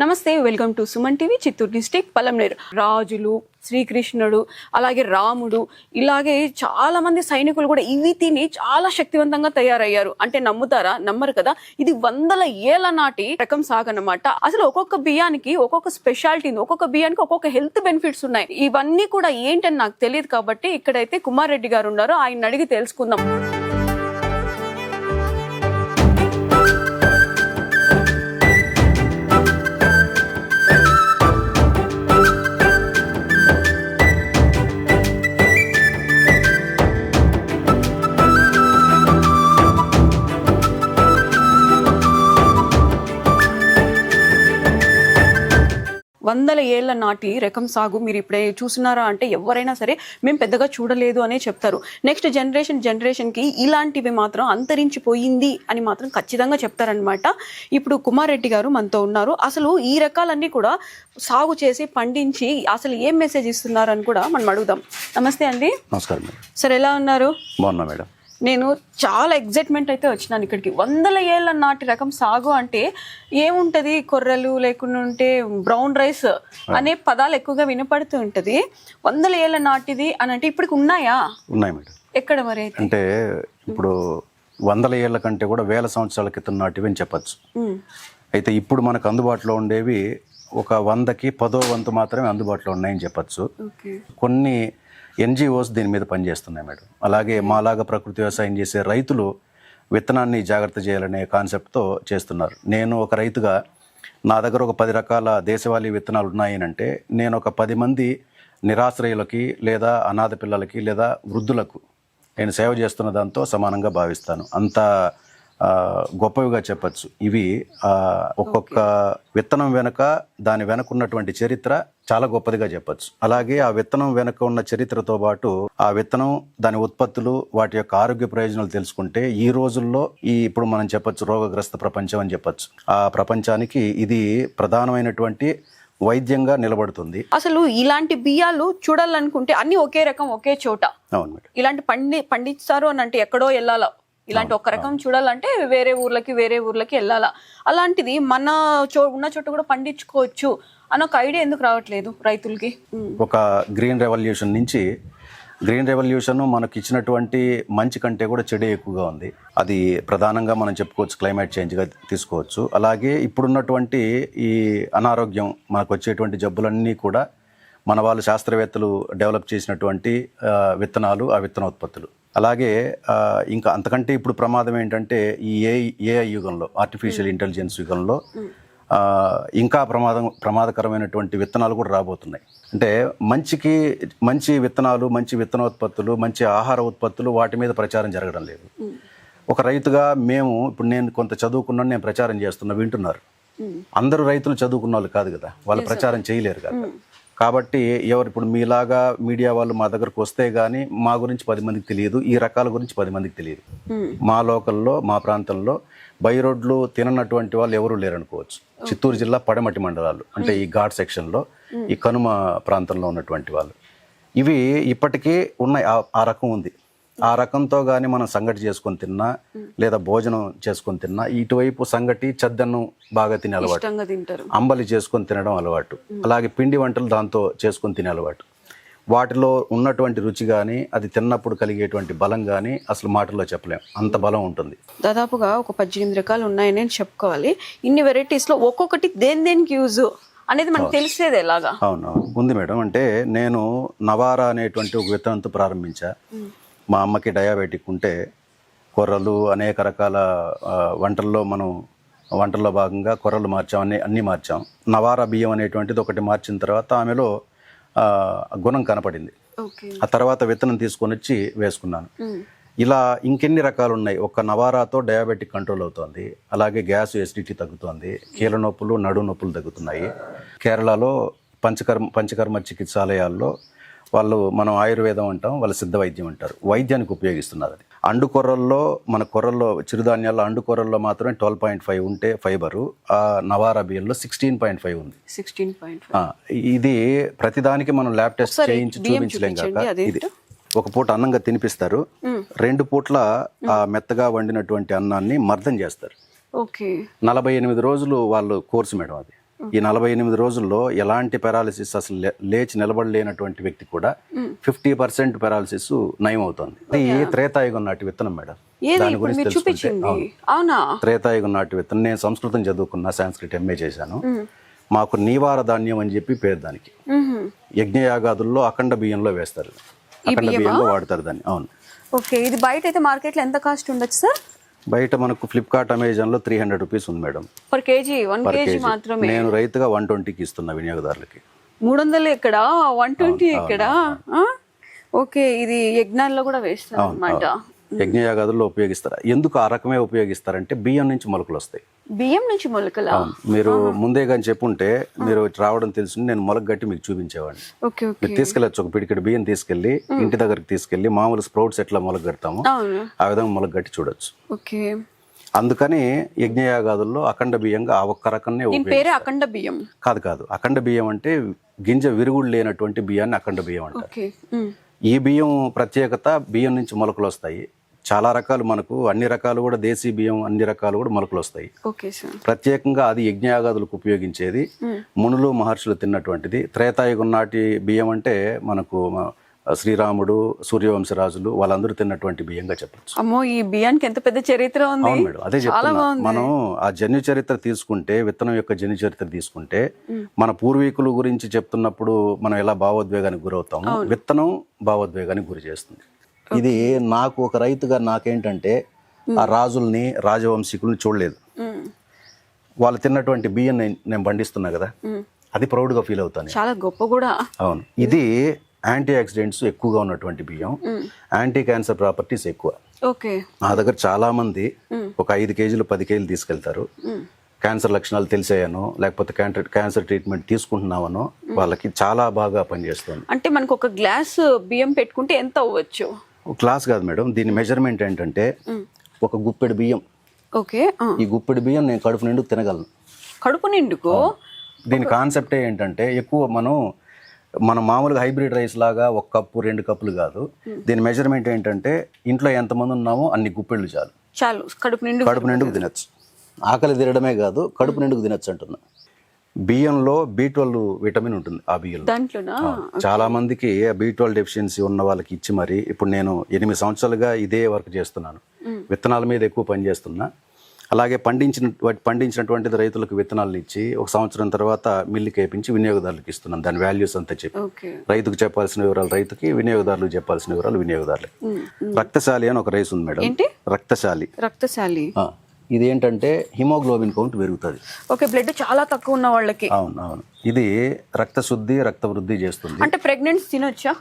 నమస్తే welcome to Suman TV Chittoor district Palamaner రాజులు శ్రీకృష్ణుడు అలాగే రాముడు ఇలాగే చాలా మంది సైనికులు కూడా ఇవి తిని చాలా శక్తివంతంగా తయారయ్యారు. అంటే నమ్ముతారా? నమ్మరు కదా? ఇది వందల ఏళ్ళ నాటి రకం సాగనమాట అసలు ఒక్కొక్క బియ్యానికి ఒక్కొక్క స్పెషాలిటీ ఉంది ఒక్కొక్క బియ్యానికి ఒక్కొక్క హెల్త్ బెనిఫిట్స్ ఉన్నాయి. ఇవన్నీ కూడా ఏంటని నాకు తెలియదు కాబట్టి ఇక్కడైతే కుమార్ రెడ్డి గారు ఉన్నారు. ఆయన అడిగి తెలుసుకుందాం. వందల ఏళ్ళ నాటి రకం సాగు మీరు ఇప్పుడే చూస్తున్నారా? అంటే ఎవరైనా సరే మేము పెద్దగా చూడలేదు అనే చెప్తారు. నెక్స్ట్ జనరేషన్ జనరేషన్కి ఇలాంటివి మాత్రం అంతరించిపోయింది అని మాత్రం ఖచ్చితంగా చెప్తారనమాట ఇప్పుడు కుమార్ రెడ్డి గారు మనతో ఉన్నారు. అసలు ఈ రకాలన్నీ కూడా సాగు చేసి పండించి అసలు ఏం మెసేజ్ ఇస్తున్నారు అని కూడా మనం అడుగుదాం. నమస్తే అండి. నమస్కారం సార్ ఎలా ఉన్నారు? బాగున్నా మేడం. నేను చాలా ఎగ్జైట్మెంట్ అయితే వచ్చినాను ఇక్కడికి. వందల ఏళ్ళ నాటి రకం సాగు అంటే ఏముంటది? కొర్రలు లేకుండా ఉంటే బ్రౌన్ రైస్ అనే పదాలు ఎక్కువగా వినపడుతూ ఉంటది. వందల ఏళ్ళ నాటిది అని అంటే ఇప్పటికి ఉన్నాయా? ఉన్నాయి మేడం. ఎక్కడ మరి? అంటే ఇప్పుడు వందల ఏళ్ళ కంటే కూడా వేల సంవత్సరాల క్రితం నాటివి అని చెప్పచ్చు. అయితే ఇప్పుడు మనకు అందుబాటులో ఉండేవి ఒక వందకి పదో వంతు మాత్రమే అందుబాటులో ఉన్నాయని చెప్పచ్చు. కొన్ని ఎన్జిఓస్ దీని మీద పనిచేస్తున్నాయి మేడం. అలాగే మాలాగా ప్రకృతి వ్యవసాయం చేసే రైతులు విత్తనాన్ని జాగ్రత్త చేయాలనే కాన్సెప్ట్తో చేస్తున్నారు. నేను ఒక రైతుగా నా దగ్గర ఒక పది రకాల దేశవాళీ విత్తనాలు ఉన్నాయనంటే నేను ఒక పది మంది నిరాశ్రయులకి లేదా అనాథ పిల్లలకి లేదా వృద్ధులకు నేను సేవ చేస్తున్న దాంతో సమానంగా భావిస్తాను. అంత గొప్పవిగా చెప్పచ్చు. ఇవి ఆ, ఒక్కొక్క విత్తనం వెనుక దాని వెనక ఉన్నటువంటి చరిత్ర చాలా గొప్పదిగా చెప్పచ్చు. అలాగే ఆ విత్తనం వెనుక ఉన్న చరిత్రతో పాటు ఆ విత్తనం దాని ఉత్పత్తులు వాటి యొక్క ఆరోగ్య ప్రయోజనాలు తెలుసుకుంటే ఈ రోజుల్లో ఈ ఇప్పుడు మనం చెప్పొచ్చు రోగగ్రస్త ప్రపంచం అని చెప్పొచ్చు. ఆ ప్రపంచానికి ఇది ప్రధానమైనటువంటి వైద్యంగా నిలబడుతుంది. అసలు ఇలాంటి బియ్యాలు చూడాలనుకుంటే అన్ని ఒకే రకం ఒకే చోట. అవును ఇలాంటి పండి పండిస్తారు అని అంటే ఎక్కడో వెళ్ళాలా? ఇలాంటి ఒక్క రకం చూడాలంటే వేరే ఊర్లకి వేరే ఊర్లకి వెళ్ళాలా? అలాంటిది మన చో ఉన్న చోట కూడా పండించుకోవచ్చు అని ఒక ఐడియా ఎందుకు రావట్లేదు రైతులకి. ఒక గ్రీన్ రెవల్యూషన్ నుంచి గ్రీన్ రెవల్యూషన్ మనకి ఇచ్చినటువంటి మంచి కంటే కూడా చెడే ఎక్కువగా ఉంది. అది ప్రధానంగా మనం చెప్పుకోవచ్చు క్లైమేట్ చేంజ్గా తీసుకోవచ్చు. అలాగే ఇప్పుడున్నటువంటి ఈ అనారోగ్యం మనకు వచ్చేటువంటి జబ్బులన్నీ కూడా మన వాళ్ళు శాస్త్రవేత్తలు డెవలప్ చేసినటువంటి విత్తనాలు ఆ విత్తనోత్పత్తులు. అలాగే ఇంకా అంతకంటే ఇప్పుడు ప్రమాదం ఏంటంటే ఈ ఏ ఏఐ యుగంలో ఆర్టిఫిషియల్ ఇంటెలిజెన్స్ యుగంలో ఇంకా ప్రమాదం ప్రమాదకరమైనటువంటి విత్తనాలు కూడా రాబోతున్నాయి. అంటే మంచికి మంచి విత్తనాలు మంచి విత్తనోత్పత్తులు మంచి ఆహార ఉత్పత్తులు వాటి మీద ప్రచారం జరగడం లేదు. ఒక రైతుగా మేము ఇప్పుడు నేను కొంత చదువుకున్నాను నేను ప్రచారం చేస్తున్నా వింటున్నారు. అందరూ రైతులు చదువుకున్న వాళ్ళు కాదు కదా వాళ్ళు ప్రచారం చేయలేరు కదా. కాబట్టి ఎవరు ఇప్పుడు మీలాగా మీడియా వాళ్ళు మా దగ్గరకు వస్తే గానీ మా గురించి పది మందికి తెలియదు ఈ రకాల గురించి పది మందికి తెలియదు. మా లోకల్లో మా ప్రాంతంలో బై రోడ్లు తిననటువంటి వాళ్ళు ఎవరు లేరనుకోవచ్చు. చిత్తూరు జిల్లా పడమటి మండలాలు అంటే ఈ ఘాట్ సెక్షన్లో ఈ కనుమ ప్రాంతంలో ఉన్నటువంటి వాళ్ళు. ఇవి ఇప్పటికీ ఉన్నాయి ఆ రకం ఉంది. ఆ రకంతో కానీ మనం సంగటి చేసుకొని తిన్నా లేదా భోజనం చేసుకొని తిన్నా ఇటువైపు సంగటి చద్దన్నం బాగా తినే అలవాటు. అంబలి చేసుకొని తినడం అలవాటు. అలాగే పిండి వంటలు దాంతో చేసుకొని తినే అలవాటు. వాటిలో ఉన్నటువంటి రుచి కానీ అది తిన్నప్పుడు కలిగేటువంటి బలం కానీ అసలు మాటల్లో చెప్పలేం. అంత బలం ఉంటుంది. దాదాపుగా ఒక పద్దెనిమిది రకాలు ఉన్నాయని నేను చెప్పుకోవాలి. ఇన్ని వెరైటీస్లో ఒక్కొక్కటి దేని దేనికి యూజ్ అనేది మనకు తెలిసేది ఎలాగా? అవును అవును. ఉంది మేడం. అంటే నేను నవారా అనేటువంటి ఒక విత్తనంతో ప్రారంభించా. మా అమ్మకి డయాబెటిక్ ఉంటే కొర్రలు అనేక రకాల వంటల్లో మనం వంటల్లో భాగంగా కొర్రలు మార్చాం అన్ని అన్నీ మార్చాం. నవారా బియ్యం అనేటువంటిది ఒకటి మార్చిన తర్వాత ఆమెలో గుణం కనపడింది. ఆ తర్వాత విత్తనం తీసుకొని వచ్చి వేసుకున్నాను. ఇలా ఇంకెన్ని రకాలు ఉన్నాయి ఒక్క నవారాతో డయాబెటిక్ కంట్రోల్ అవుతోంది. అలాగే గ్యాస్ ఎసిడిటీ తగ్గుతోంది. కీళ్ళ నొప్పులు నడు నొప్పులు తగ్గుతున్నాయి. కేరళలో పంచకర్మ పంచకర్మ చికిత్సాలయాల్లో వాళ్ళు మనం ఆయుర్వేదం అంటాం వాళ్ళు సిద్ధ వైద్యం అంటారు. వైద్యానికి ఉపయోగిస్తున్నారు అది. అండు కొర్రల్లో మన కొర్రల్లో చిరుధాన్యాల్లో అండు కొర్రల్లో మాత్రమే ట్వెల్వ్ పాయింట్ ఫైవ్ ఉంటే ఫైబరు ఆ నవారా బియ్యంలో సిక్స్టీన్ పాయింట్ ఫైవ్ ఉంది. సిక్స్టీన్ పాయింట్ ఆ, ఇది ప్రతిదానికి మనం ల్యాబ్ టెస్ట్ చేయించి చూపించలేం కాక. ఇది ఒక పూట అన్నంగా తినిపిస్తారు. రెండు పూట్ల ఆ మెత్తగా వండినటువంటి అన్నాన్ని మర్దం చేస్తారు. ఓకే. నలభై ఎనిమిది రోజులు వాళ్ళు కోర్సు మేడం అది. ఈ నలభై ఎనిమిది రోజుల్లో ఎలాంటి పెరాలిసిస్ అసలు లేచి నిలబడలేనటువంటి వ్యక్తి కూడా ఫిఫ్టీ పర్సెంట్ పెరాలిసిస్ నయం అవుతుంది ఇది త్రేతాయుగం నాటి విత్తనం మేడం. దాని గురించి తెలుసుకుంటే. త్రేతాయుగం నాటి విత్తనం. నేను సంస్కృతం చదువుకున్నా సాంస్క్రిట్ ఎంఏ చేశాను. మాకు నీవార ధాన్యం అని చెప్పి పేరు దానికి. యజ్ఞయాగాదుల్లో అఖండ బియ్యంలో వేస్తారు. అఖండ బియ్యంలో వాడతారు దాన్ని. అవును. ఓకే. ఇది బయట అయితే మార్కెట్లో ఎంత కాస్ట్ ఉండొచ్చు సార్ బయట మనకు ఫ్లిప్కార్ట్ అమెజాన్లో త్రీ హండ్రెడ్ రూపీస్ ఉంది madam. Per KG one KG మాత్రమే. నేను రైతుగా వన్ ట్వంటీకి ఇస్తున్నా వినియోగదారులకి. మూడు వందలు ఎక్కడ? వన్ ట్వంటీ ఎక్కడ? ఓకే ఇది యజ్ఞాల్లో కూడా వేస్తారు అనమాట యజ్ఞయాగాదుల్లో ఉపయోగిస్తారు? ఎందుకు ఆ రకమే ఉపయోగిస్తారంటే బియ్యం నుంచి మొలకలు వస్తాయి. బియ్యం నుంచి మొలకల? మీరు ముందే కానీ చెప్పుంటే మీరు రావడం తెలుసు నేను మొలక గట్టి మీకు చూపించేవాడిని. మీరు తీసుకెళ్ళచ్చు ఒక పిడికెడు బియ్యం తీసుకెళ్ళి ఇంటి దగ్గరికి తీసుకెళ్ళి మామూలు స్ప్రౌట్స్ ఎట్లా మొలక కడతామో ఆ విధంగా మొలక గట్టి చూడొచ్చు. ఓకే. అందుకని యజ్ఞయాగాదుల్లో అఖండ బియ్యంగా ఆ ఒక్క రకంనే అఖండ బియ్యం. కాదు కాదు. అఖండ బియ్యం అంటే గింజ విరుగుడు లేనటువంటి బియ్యాన్ని అఖండ బియ్యం అంటారు. ఈ బియ్యం ప్రత్యేకత బియ్యం నుంచి మొలకలు వస్తాయి. చాలా రకాలు మనకు అన్ని రకాలు కూడా దేశీ బియ్యం అన్ని రకాలు కూడా మొలకలు వస్తాయి. ప్రత్యేకంగా అది యజ్ఞయాగాదులకు ఉపయోగించేది మునులు మహర్షులు తిన్నటువంటిది. త్రేతాయుగం నాటి బియ్యం అంటే మనకు శ్రీరాముడు సూర్యవంశరాజులు వాళ్ళందరూ తిన్నటువంటి బియ్యంగా చెప్పచ్చు. అమ్మో ఈ బియ్యానికి ఎంత పెద్ద చరిత్ర ఉంది. అవును మేడం అదే చెప్తున్నా. మనం ఆ జన్యు చరిత్ర తీసుకుంటే విత్తనం యొక్క జన్యు చరిత్ర తీసుకుంటే మన పూర్వీకుల గురించి చెప్తున్నప్పుడు మనం ఎలా భావోద్వేగానికి గురవుతాము విత్తనం భావోద్వేగానికి గురి చేస్తుంది. ఇది నాకు ఒక రైతుగా నాకేంటంటే ఆ రాజుల్ని రాజవంశీకుల్ని చూడలేదు. వాళ్ళు తిన్నటువంటి బియ్యం నేను నేను పండిస్తున్నా కదా అది ప్రౌడ్గా ఫీల్ అవుతాను. చాలా గొప్ప కూడా. అవును. ఇది యాంటీ ఆక్సిడెంట్స్ ఎక్కువగా ఉన్నటువంటి బియ్యం. యాంటీ క్యాన్సర్ ప్రాపర్టీస్ ఎక్కువ. ఓకే. నా దగ్గర చాలా మంది ఒక ఐదు కేజీలు పది కేజీలు తీసుకెళ్తారు. క్యాన్సర్ లక్షణాలు తెలిసాయనో లేకపోతే క్యాన్సర్ క్యాన్సర్ ట్రీట్మెంట్ తీసుకుంటున్నామనో వాళ్ళకి చాలా బాగా పనిచేస్తుంది. అంటే మనకు ఒక గ్లాస్ బియ్యం పెట్టుకుంటే ఎంత అవ్వచ్చు? క్లాస్ కాదు మేడం. దీని మెజర్మెంట్ ఏంటంటే ఒక గుప్పెడు బియ్యం. ఓకే. ఈ గుప్పెడు బియ్యం నేను కడుపు నిండు తినగలను. కడుపు నిండుకో? దీని కాన్సెప్టే ఏంటంటే ఎక్కువ మనం మన మామూలుగా హైబ్రిడ్ రైస్ లాగా ఒక కప్పు రెండు కప్పులు కాదు. దీని మెజర్మెంట్ ఏంటంటే ఇంట్లో ఎంతమంది ఉన్నామో అన్ని గుప్పెళ్ళు చాలు. చాలు కడుపు నిండు కడుపు నిండుకు తినచ్చు. ఆకలి తినడమే కాదు కడుపు నిండుకు తినచ్చు అంటున్నా. బియ్యంలో బి ట్వెల్వ్ విటమిన్ ఉంటుంది ఆ బియ్యంలో. దాంట్లోనా? చాలా మందికి బి ట్వెల్వ్ డెఫిషియన్సీ ఉన్న వాళ్ళకి ఇచ్చి మరి ఇప్పుడు నేను ఎనిమిది సంవత్సరాలుగా ఇదే వర్క్ చేస్తున్నాను. విత్తనాల మీద ఎక్కువ పని చేస్తున్నా. అలాగే పండించిన వాటి పండించినటువంటిది రైతులకు విత్తనాలు ఇచ్చి ఒక సంవత్సరం తర్వాత మిల్లుకి వేపించి వినియోగదారులకు ఇస్తున్నాను దాని వాల్యూస్ అంతా చెప్పి. రైతుకు చెప్పాల్సిన వివరాలు రైతుకి వినియోగదారులకు చెప్పాల్సిన వివరాలు వినియోగదారులకి. రక్తశాలి అని ఒక రైస్ ఉంది మేడం? రక్తశాలి. రక్తశాలి. ఆ, ఇది ఏంటంటే హిమోగ్లోబిన్ కౌంట్ పెరుగుతుంది. ఓకే బ్లడ్ చాలా తక్కువ ఉన్న వాళ్ళకి. అవును అవును. ఇది రక్త శుద్ధి రక్త వృద్ధి చేస్తుంది. అంటే ప్రెగ్నెంట్స్ తినొచ్చా?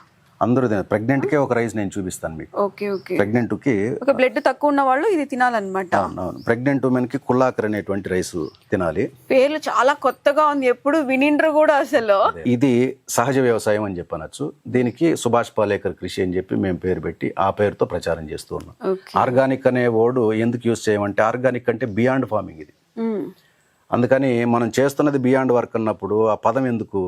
అందరూ ప్రెగ్నెంట్ కే ఒక రైస్ నేను చూపిస్తాను మీకు. Okay okay. ప్రెగ్నెంట్కి ఒక బ్లడ్ తక్కువ ఉన్న వాళ్ళు ఇది తినాలన్నమాట. అవును ప్రెగ్నెంట్ ఉమెన్కి కుల్లాకర్ అనేటువంటి రైస్ తినాలి. పేర్లు చాలా కొత్తగా ఉంది ఎప్పుడు వినిండ్రు కూడా అసలు. ఇది సహజ వ్యవసాయం అని చెప్పనొచ్చు. దీనికి సుభాష్ పాలేకర్ కృషి అని చెప్పి మేము పేరు పెట్టి ఆ పేరుతో ప్రచారం చేస్తూ ఉన్నాం. ఆర్గానిక్ అనే వర్డ్ ఎందుకు యూజ్ చేయమంటే ఆర్గానిక్ అంటే బియాండ్ ఫార్మింగ్ ఇది. అందుకని మనం చేస్తున్నది బియాండ్ వర్క్ అన్నప్పుడు ఆ పదం ఎందుకు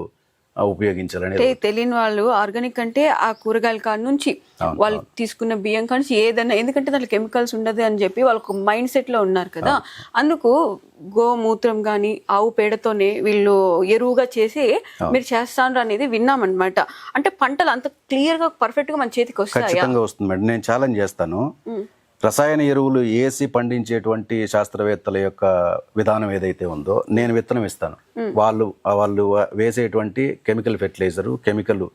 అంటే తెలియని వాళ్ళు ఆర్గానిక్ అంటే ఆ కూరగాయల కాడ నుంచి వాళ్ళు తీసుకున్న బియ్యం కాడ నుంచి ఏదైనా ఎందుకంటే దాంట్లో కెమికల్స్ ఉండదు అని చెప్పి వాళ్ళకు మైండ్ సెట్లో ఉన్నారు కదా. అందుకు గోమూత్రం గాని ఆవు పేడతోనే వీళ్ళు ఎరువుగా చేసి మీరు చేస్తాను అనేది విన్నామన్నమాట. అంటే పంటలు అంత క్లియర్గా పర్ఫెక్ట్గా మన చేతికి వస్తాయా? వస్తుంది మేడం. నేను ఛాలెంజ్ చేస్తాను. రసాయన ఎరువులు ఏసి పండించేటువంటి శాస్త్రవేత్తల యొక్క విధానం ఏదైతే ఉందో నేను విత్తనం ఇస్తాను. వాళ్ళు వాళ్ళు వేసేటువంటి కెమికల్ ఫెర్టిలైజర్ కెమికల్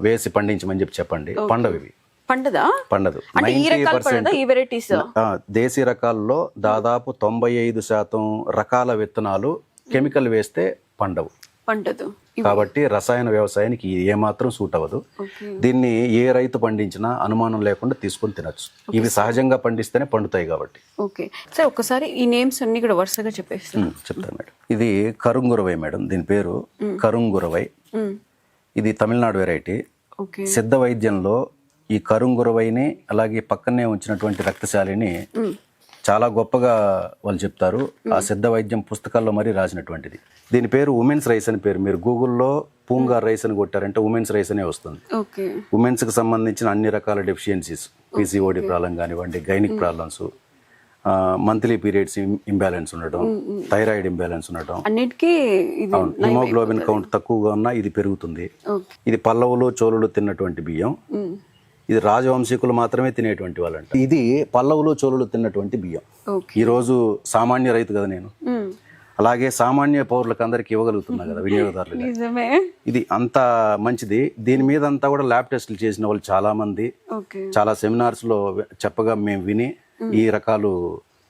వేసి పండించమని చెప్పి చెప్పండి. పండవి. పండదా? పండదు. అంటే ఈ 90% రకాలు పండదా? ఈ వెరైటీస్? ఆ, దేశీ రకాల్లో దాదాపు తొంభై ఐదు శాతం రకాల విత్తనాలు కెమికల్ వేస్తే పండవు. పండదు. కాబట్టి రసాయన వ్యవసాయానికి ఇది ఏమాత్రం సూట్ అవ్వదు. దీన్ని ఏ రైతు పండించినా అనుమానం లేకుండా తీసుకొని తినొచ్చు. ఇవి సహజంగా పండిస్తేనే పండుతాయి కాబట్టి. ఓకే. సార్ ఒక్కసారి ఈ నేమ్స్ అన్ని కూడా వరుసగా చెప్పేస్తాను చెప్తాను మేడం. ఇది కరుంగురవై మేడం. దీని పేరు కరుంగురవై. ఇది తమిళనాడు వెరైటీ. సిద్ధ వైద్యంలో ఈ కరుంగురవైని అలాగే పక్కనే ఉంచినటువంటి రక్తశాలిని చాలా గొప్పగా వాళ్ళు చెప్తారు. ఆ సిద్ధ వైద్యం పుస్తకాల్లో మరీ రాసినటువంటిది. దీని పేరు ఉమెన్స్ రైస్ అని పేరు. మీరు గూగుల్లో పూంగార్ రైస్ అని కొట్టారంటే ఉమెన్స్ రైస్ అనే వస్తుంది. ఉమెన్స్కి సంబంధించిన అన్ని రకాల డెఫిషియన్సీస్ పీసీఓడి ప్రాబ్లం కానివ్వండి gynic problems monthly periods imbalance ఉండటం థైరాయిడ్ ఇంబ్యాలెన్స్ ఉండటం. అన్నిటికీ హిమోగ్లోబిన్ కౌంట్ తక్కువగా ఉన్నా ఇది పెరుగుతుంది. ఇది పల్లవులు చోళులు తిన్నటువంటి బియ్యం. ఇది రాజవంశీకులు మాత్రమే తినేటువంటి వాళ్ళంట. ఇది పల్లవులు చోళులు తిన్నటువంటి బియ్యం. ఓకే. ఈ రోజు సామాన్య రైతు కదా నేను. అలాగే సామాన్య పౌరులకు అందరికి ఇవ్వగలుగుతున్నా కదా వినియోగదారులు ఇది అంత మంచిది. దీని మీద అంతా కూడా ల్యాబ్ టెస్టులు చేసిన వాళ్ళు చాలా మంది చాలా సెమినార్స్లో చెప్పగా మేము విని ఈ రకాలు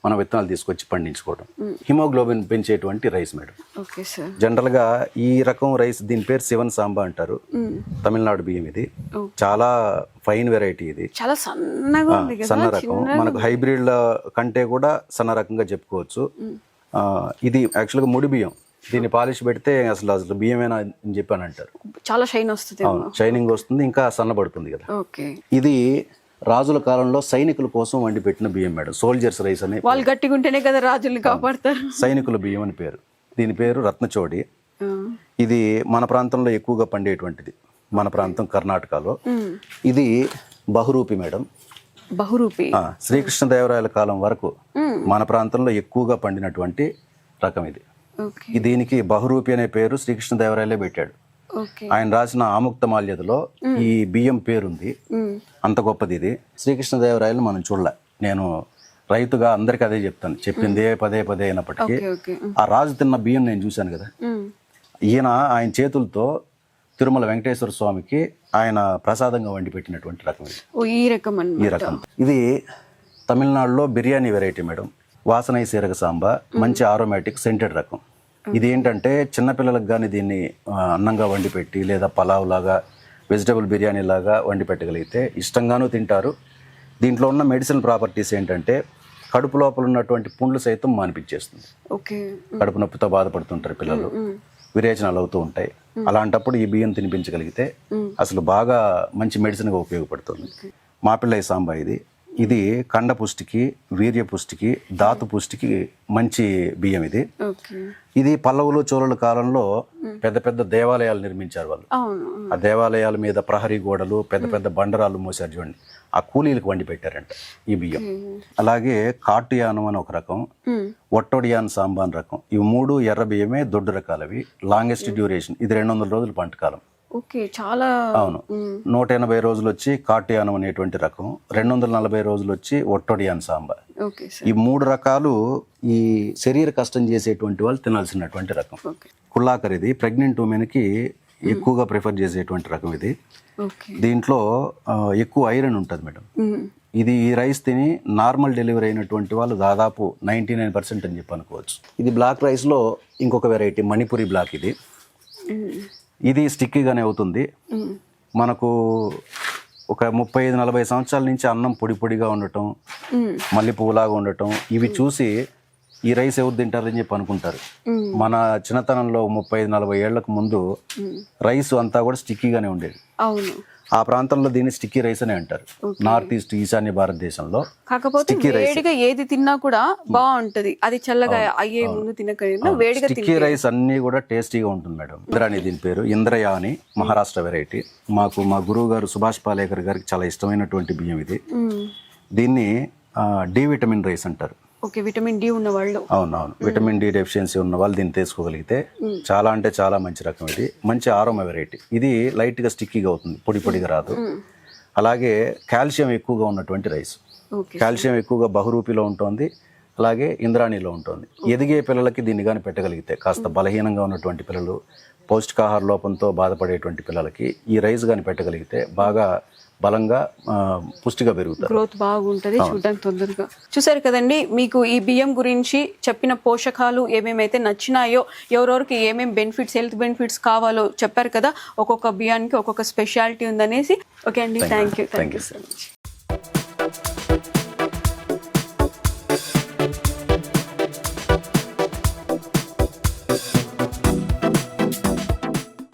మన విత్తనాలు తీసుకొచ్చి పండించుకోవడం హిమోగ్లోబిన్ పెంచేటువంటి రైస్ మేడం. జనరల్గా ఈ రకం రైస్ దీని పేరు శివన్ సాంబా అంటారు. తమిళనాడు బియ్యం ఇది. చాలా ఫైన్ వెరైటీ ఇది. చాలా సన్నగా సన్న రకం. మనకు హైబ్రిడ్ కంటే కూడా సన్న రకంగా చెప్పుకోవచ్చు. ఇది యాక్చువల్గా ముడి బియ్యం. దీన్ని పాలిష్ పెడితే అసలు అసలు బియ్యమేనా అని చెప్పని అంటారు. చాలా షైన్ వస్తుంది షైనింగ్ వస్తుంది ఇంకా సన్నబడుతుంది కదా. ఇది రాజుల కాలంలో సైనికుల కోసం వండి పెట్టిన బియ్యం మేడం. సోల్జర్స్ రైస్ అని వాళ్ళు గట్టిగా ఉంటేనే కదా రాజుల్ని కాపాడతారు. సైనికుల బియ్యం అని పేరు. దీని పేరు రత్నచోడి. ఇది మన ప్రాంతంలో ఎక్కువగా పండేటువంటిది. మన ప్రాంతం కర్ణాటకలో. ఇది బహురూపి మేడం. బహురూపి. శ్రీకృష్ణదేవరాయల కాలం వరకు మన ప్రాంతంలో ఎక్కువగా పండినటువంటి రకం ఇది. దీనికి బహురూపి అనే పేరు శ్రీకృష్ణదేవరాయలే పెట్టాడు. ఆయన రాసిన ఆముక్త మాల్యదలో ఈ బియ్యం పేరుంది. అంత గొప్పది ఇది శ్రీకృష్ణదేవరాయలు మనం చూడలే. నేను రైతుగా అందరికి అదే చెప్తాను. చెప్పిందే పదే పదే అయినప్పటికీ ఆ రాజు తిన్న బియ్యం నేను చూశాను కదా. ఈయన ఆయన చేతులతో తిరుమల వెంకటేశ్వర స్వామికి ఆయన ప్రసాదంగా వండి పెట్టినటువంటి రకం ఈ రకం ఈ రకం. ఇది తమిళనాడులో బిర్యానీ వెరైటీ మేడం. వాసన సీరగ సాంబా మంచి ఆరోమేటిక్ సెంటెడ్ రకం. ఇది ఏంటంటే చిన్నపిల్లలకు కానీ దీన్ని అన్నంగా వండి పెట్టి లేదా పలావ్ లాగా వెజిటబుల్ బిర్యానీ లాగా వండి పెట్టగలిగితే ఇష్టంగానూ తింటారు. దీంట్లో ఉన్న మెడిసిన్ ప్రాపర్టీస్ ఏంటంటే కడుపు లోపల ఉన్నటువంటి పుండ్లు సైతం మానిపించేస్తుంది. ఓకే. కడుపు నొప్పితో బాధపడుతుంటారు పిల్లలు. విరేచనాలు అవుతూ ఉంటాయి. అలాంటప్పుడు ఈ బియ్యం తినిపించగలిగితే అసలు బాగా మంచి మెడిసిన్గా ఉపయోగపడుతుంది. మాపిళ్ళయ్య సాంబా ఇది. ఇది కండ పుష్టికి వీర్య పుష్టికి ధాతు పుష్టికి మంచి బియ్యం ఇది. ఇది పల్లవులు చోళుల కాలంలో పెద్ద పెద్ద దేవాలయాలు నిర్మించారు వాళ్ళు. ఆ దేవాలయాల మీద ప్రహరీ గోడలు పెద్ద పెద్ద బండరాలు మోసారు చూడండి. ఆ కూలీలకు వండి పెట్టారంట ఈ బియ్యం. అలాగే కాటుయానం అని ఒక రకం ఒట్టొడియాన్ సాంబాన్ రకం. ఇవి మూడు ఎర్ర బియ్యమే దొడ్డు రకాలవి లాంగెస్ట్ డ్యూరేషన్. ఇది రెండు వందల రోజుల పంట కాలం. ఓకే చాలా అవును. నూట ఎనభై రోజులు వచ్చి కాటుయానం అనేటువంటి రకం రెండు వందల నలభై రోజులు వచ్చి ఒట్టొడియాన్ సాంబా ఓకే సార్. ఈ మూడు రకాలు ఈ శరీర కష్టం చేసేటువంటి వాళ్ళు తినాల్సినటువంటి రకం. కుల్లాకర్ ఇది ప్రెగ్నెంట్ ఉమెన్కి ఎక్కువగా ప్రిఫర్ చేసేటువంటి రకం ఇది. దీంట్లో ఎక్కువ ఐరన్ ఉంటుంది మేడం. ఇది ఈ రైస్ తిని నార్మల్ డెలివరీ అయినటువంటి వాళ్ళు దాదాపు నైంటీ నైన్ పర్సెంట్ అని చెప్పి అనుకోవచ్చు ఇది బ్లాక్ రైస్లో ఇంకొక వెరైటీ మణిపురి బ్లాక్ ఇది. ఇది స్టిక్కీగానే అవుతుంది. మనకు ఒక ముప్పై ఐదు నలభై సంవత్సరాల నుంచి అన్నం పొడి పొడిగా ఉండటం మళ్ళీ పువ్వులాగా ఉండటం ఇవి చూసి ఈ రైస్ ఎవరు తింటారని చెప్పి అనుకుంటారు. మన చిన్నతనంలో ముప్పై ఐదు నలభై ఏళ్ళకు ముందు రైస్ అంతా కూడా స్టిక్కీగానే ఉండేది. అవును. ఆ ప్రాంతంలో దీన్ని స్టిక్కీ రైస్ అని అంటారు. నార్త్ ఈస్ట్ ఈశాన్య భారతదేశంలో కాకపోతే వేడిగా ఏది తిన్నా కూడా బాగుంటది. అది చల్లగా అయ్యే ముందు వేడిగా స్టిక్కీ రైస్ అన్ని కూడా టేస్టీగా ఉంటుంది మేడం. ఇంద్రాణి దీని పేరు. ఇంద్రయ అని మహారాష్ట్ర వెరైటీ మాకు మా గురువు గారు సుభాష్ పాలేకర్ గారికి చాలా ఇష్టమైనటువంటి బియ్యం ఇది. దీన్ని డి విటమిన్ రైస్ అంటారు. ఓకే విటమిన్ డి ఉన్న వాళ్ళు. అవునవును. విటమిన్ డి డెఫిషియన్సీ ఉన్న వాళ్ళు దీన్ని తీసుకోగలిగితే చాలా అంటే చాలా మంచి రకం ఇది. మంచి ఆరోమ వెరైటీ. ఇది లైట్గా స్టిక్కీగా అవుతుంది పొడి పొడిగా రాదు. అలాగే కాల్షియం ఎక్కువగా ఉన్నటువంటి రైస్. కాల్షియం ఎక్కువగా బహురూపిలో ఉంటుంది అలాగే ఇంద్రాణిలో ఉంటుంది. ఎదిగే పిల్లలకి దీన్ని కానీ పెట్టగలిగితే కాస్త బలహీనంగా ఉన్నటువంటి పిల్లలు పౌష్టికాహార లోపంతో బాధపడేటువంటి పిల్లలకి ఈ రైస్ కానీ పెట్టగలిగితే బాగా బలంగా పుష్టిగా పెరుగుతారు. గ్రోత్ బాగుంటది చూడడానికి తొందరగా. చూసారు కదండి మీకు ఈ బియ్యం గురించి చెప్పిన పోషకాలు ఏమేమైతే నచ్చినాయో ఎవరెవరికి ఏమేం బెనిఫిట్స్ హెల్త్ బెనిఫిట్స్ కావాలో చెప్పారు కదా ఒక్కొక్క బియ్యానికి ఒక్కొక్క స్పెషాలిటీ ఉందనేసి. ఓకే అండి thank you thank you so much